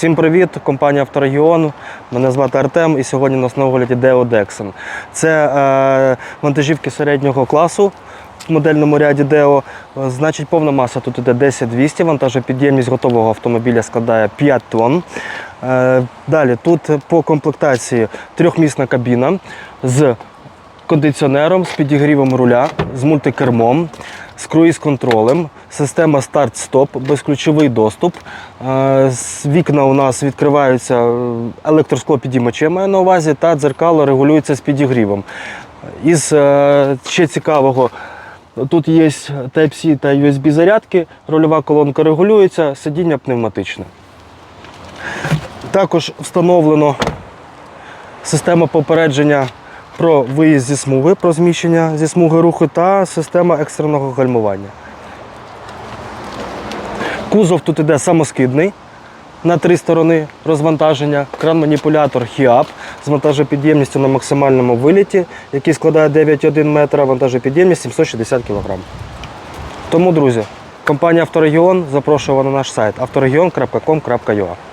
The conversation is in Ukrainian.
Всім привіт, компанія Авторегіон. Мене звати Артем і сьогодні у нас на огляді Deo Dexon. Це е, вантажівки середнього класу в модельному ряді. Е, Значить, повна маса тут іде 10200, вантажопідємність готового автомобіля складає 5 тонн. Е, далі тут по комплектації трьохмісна кабіна з кондиціонером, з підігрівом руля, з мультикермом, з круїз-контролем, система старт-стоп, безключовий доступ. Е, Вікна у нас відкриваються е, електросклопідіймачі, маю на увазі, та дзеркало регулюється з підігрівом. Із е, ще цікавого, тут є Type-C та USB зарядки, рульова колонка регулюється, сидіння пневматичне. Також встановлено система попередження про виїзд зі смуги, про зміщення зі смуги руху та система екстреного гальмування. Кузов тут іде самоскидний. На три сторони розвантаження, кран-маніпулятор HIAP з вантажопідємністю на максимальному виліті, який складає 9,1 метра, вантажопідємність 760 кг. Тому, друзі, компанія Авторегіон запрошує на наш сайт авторегіон.com.ua